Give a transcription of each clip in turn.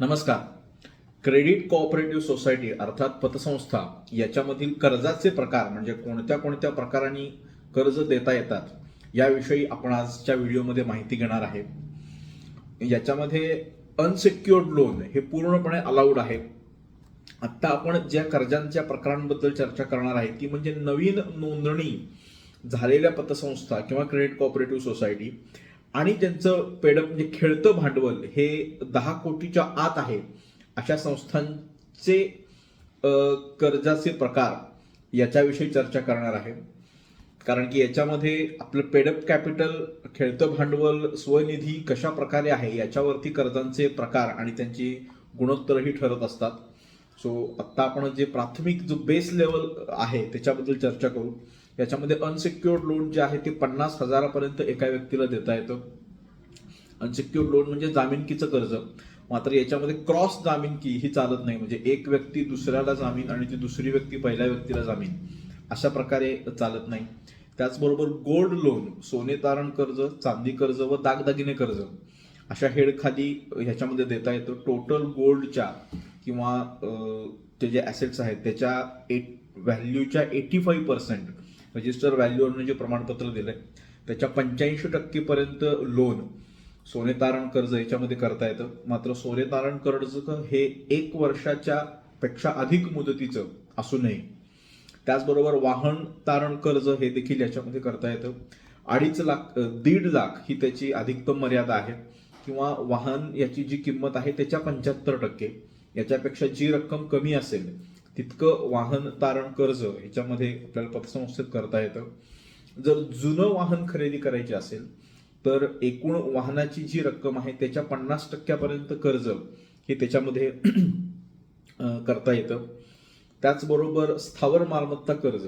नमस्कार. Credit cooperative society अर्थात पतसंस्था याच्यामधील कर्जाचे प्रकार म्हणजे कोणत्या कोणत्या प्रकारांनी कर्ज देता येतात याविषयी आपण आजच्या व्हिडिओमध्ये माहिती घेणार आहे. याच्यामध्ये अनसेक्युअर्ड लोन हे पूर्णपणे अलाउड आहे. आत्ता आपण ज्या कर्जांच्या प्रकारांबद्दल चर्चा करणार आहे ती म्हणजे नवीन नोंदणी झालेल्या पतसंस्था किंवा क्रेडिट कोऑपरेटिव्ह सोसायटी आणि ज्यांचं पेडप म्हणजे खेळतं भांडवल हे दहा कोटीच्या आत आहे. अशा संस्थांचे कर्जाचे प्रकार याच्याविषयी चर्चा करणार आहे. कारण की याच्यामध्ये आपलं पेडअप कॅपिटल खेळतं भांडवल स्वनिधी कशा प्रकारे आहे याच्यावरती कर्जांचे प्रकार आणि त्यांची गुणोत्तरही ठरत असतात. सो आत्ता आपण जे प्राथमिक जो बेस लेवल आहे त्याच्याबद्दल चर्चा करू. याच्यामध्ये अनसिक्युअर्ड लोन जे आहे ते पन्नास हजारापर्यंत एका व्यक्तीला देता येतं. अनसिक्युअर्ड लोन म्हणजे जामीनकीचं कर्ज. मात्र याच्यामध्ये क्रॉस जामीनकी ही चालत नाही. म्हणजे एक व्यक्ती दुसऱ्याला जामीन आणि ती दुसरी व्यक्ती पहिल्या व्यक्तीला जामीन. अशा प्रकारे चालत नाही. त्याचबरोबर गोल्ड लोन सोने तारण कर्ज चांदी कर्ज व दागदागिने कर्ज अशा हेडखाली ह्याच्यामध्ये देता येतं. टोटल गोल्डच्या किंवा ते जे ॲसेट्स आहेत त्याच्या एट व्हॅल्यूच्या एटी फाईव्ह पर्सेंट रजिस्टर व्हॅल्यूवरनं जे प्रमाणपत्र दिलंय त्याच्या पंच्याऐंशी टक्केपर्यंत लोन सोने तारण कर्ज याच्यामध्ये करता येतं. मात्र सोने तारण कर्ज हे एक वर्षाच्या पेक्षा अधिक मुदतीचं असू नये. त्याचबरोबर वाहन तारण कर्ज हे देखील याच्यामध्ये करता येतं. अडीच लाख दीड लाख ही त्याची अधिकतम मर्यादा आहे. किंवा वाहन याची जी किंमत आहे त्याच्या पंच्याहत्तर टक्के. याच्यापेक्षा जी रक्कम कमी असेल तितकं वाहन तारण कर्ज ह्याच्यामध्ये आपल्याला पतसंस्थेत करता येतं. जर जुनं वाहन खरेदी करायचे असेल तर एकूण वाहनाची जी रक्कम आहे त्याच्या पन्नास टक्क्यापर्यंत कर्ज हे त्याच्यामध्ये करता येतं. त्याचबरोबर स्थावर मालमत्ता कर्ज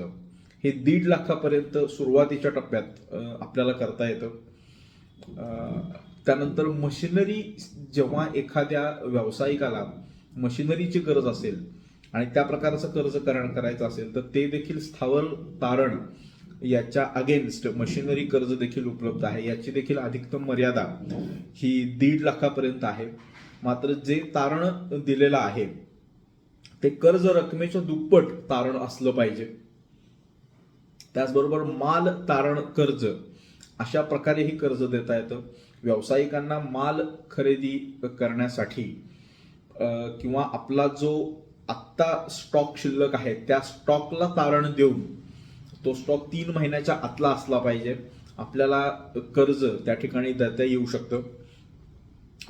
हे दीड लाखापर्यंत सुरुवातीच्या टप्प्यात आपल्याला करता येतं. त्यानंतर मशिनरी जेव्हा एखाद्या व्यावसायिकाला मशिनरीची गरज असेल आणि त्या प्रकारचं कर्ज करण करायचं असेल तर ते देखील स्थावर तारण याच्या अगेन्स्ट मशिनरी कर्ज देखील उपलब्ध आहे. याची देखील अधिकतम मर्यादा ही दीड लाखापर्यंत आहे. मात्र जे तारण दिलेलं आहे ते कर्ज रकमेच्या दुप्पट तारण असलं पाहिजे. त्याचबरोबर माल तारण कर्ज अशा प्रकारेही कर्ज देता येतं. व्यावसायिकांना माल खरेदी करण्यासाठी किंवा आपला जो आत्ता स्टॉक शिल्लक आहे. त्या स्टॉकला तारण देऊन तो स्टॉक तीन महिन्याच्या आतला असला पाहिजे. आपल्याला कर्ज त्या ठिकाणी देता येऊ शकतं.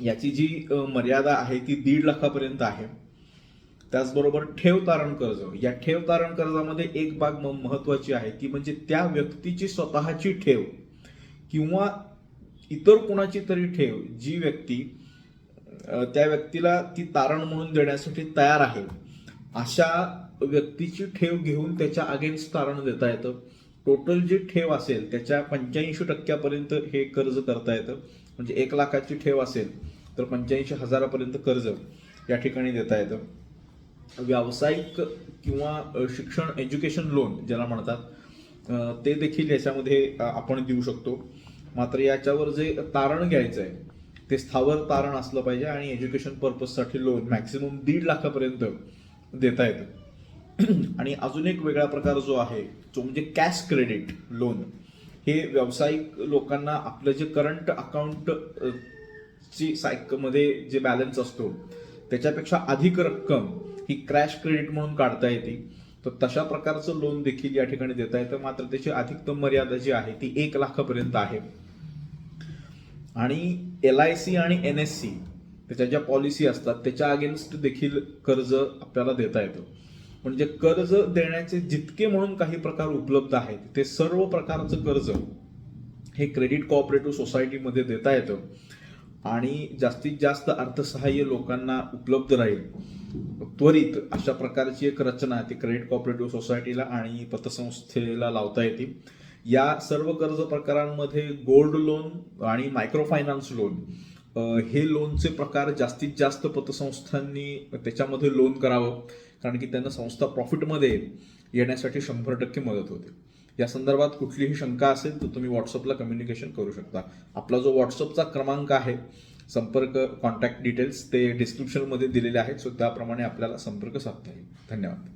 याची जी मर्यादा आहे ती दीड लाखापर्यंत आहे. त्याचबरोबर ठेव तारण कर्ज. या ठेव तारण कर्जामध्ये एक बाब म- महत्वाची आहे. ती म्हणजे त्या व्यक्तीची स्वतःची ठेव किंवा इतर कोणाची तरी ठेव. जी व्यक्ती त्या व्यक्तीला ती तारण म्हणून देण्यासाठी तयार आहे. अशा व्यक्तीची ठेव घेऊन त्याच्या अगेन्स्ट तारण देता येतं. टोटल जी ठेव असेल त्याच्या पंच्याऐंशी टक्क्यापर्यंत हे कर्ज करता येतं. म्हणजे एक लाखाची ठेव असेल तर पंच्याऐंशी हजारापर्यंत कर्ज या ठिकाणी देता येतं. व्यावसायिक किंवा शिक्षण एज्युकेशन लोन ज्याला म्हणतात ते देखील याच्यामध्ये आपण देऊ शकतो. मात्र याच्यावर जे तारण घ्यायचं आहे ते स्थावर तारण असलं पाहिजे आणि एज्युकेशन पर्पजसाठी लोन मॅक्सिमम दीड लाखापर्यंत देता येतं. आणि अजून एक वेगळा प्रकार जो आहे तो म्हणजे कॅश क्रेडिट लोन हे व्यावसायिक लोकांना आपलं जे करंट अकाउंट ची सायकमध्ये जे बॅलन्स असतो त्याच्यापेक्षा अधिक रक्कम ही क्रॅश क्रेडिट म्हणून काढता येते. तर तशा प्रकारचं लोन देखील या ठिकाणी देता येतं. मात्र त्याची अधिकतम मर्यादा जी आहे ती एक लाखापर्यंत आहे. आणि एल आय सी आणि एन एस सी त्याच्या ज्या पॉलिसी असतात त्याच्या अगेन्स्ट देखील कर्ज आपल्याला देता येतं. म्हणजे कर्ज देण्याचे जितके म्हणून काही प्रकार उपलब्ध आहेत ते सर्व प्रकारचं कर्ज हे क्रेडिट कोऑपरेटिव्ह सोसायटीमध्ये देता येतं. आणि जास्तीत जास्त अर्थसहाय्य लोकांना उपलब्ध राहील. त्वरित अशा प्रकारची एक रचना ती क्रेडिट कोऑपरेटिव्ह सोसायटीला आणि पतसंस्थेला लावता येते या सर्व कर्ज प्रकारांमध्ये गोल्ड लोन आणि मायक्रो फायनान्स लोन हे लोनचे प्रकार जास्तीत जास्त पतसंस्थांनी त्याच्यामध्ये लोन करावं कारण की त्यांना संस्था प्रॉफिटमध्ये येण्यासाठी शंभर टक्के मदत होते. या संदर्भात कुठलीही शंका असेल तर तुम्ही व्हॉट्सअपला कम्युनिकेशन करू शकता. आपला जो व्हॉट्सअपचा क्रमांक आहे संपर्क कॉन्टॅक्ट डिटेल्स ते डिस्क्रिप्शनमध्ये दिलेले आहेत सो त्याप्रमाणे आपल्याला संपर्क साधता येईल. धन्यवाद.